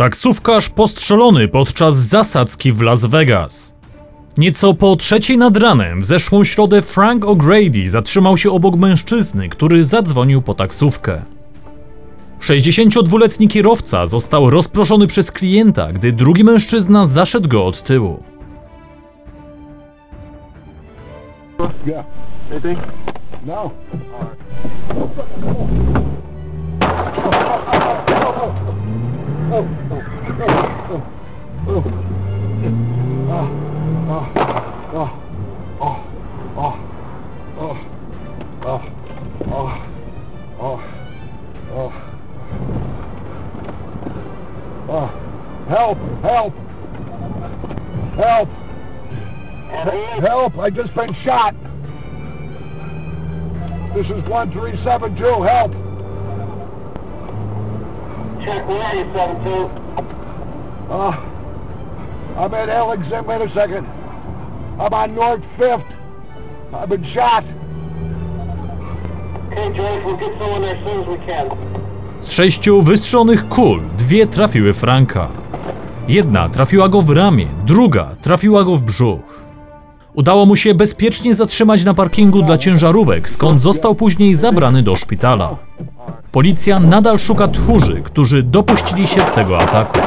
Taksówkarz postrzelony podczas zasadzki w Las Vegas. Nieco po trzeciej nad ranem w zeszłą środę Frank O'Grady zatrzymał się obok mężczyzny, który zadzwonił po taksówkę. 62-letni kierowca został rozproszony przez klienta, gdy drugi mężczyzna zaszedł go od tyłu. Yeah. Help! Help! Help! Help! I just been shot. This is 1372. Help! Check 187 Uh, I'm at Alexander. Wait a second. I'm on North 5th. I've been shot. Okay, George, we'll get someone there as soon as we can. Z sześciu wystrzelonych kul, dwie trafiły Franka. Jedna trafiła go w ramię, druga trafiła go w brzuch. Udało mu się bezpiecznie zatrzymać na parkingu dla ciężarówek, skąd został później zabrany do szpitala. Policja nadal szuka tchórzy, którzy dopuścili się tego ataku.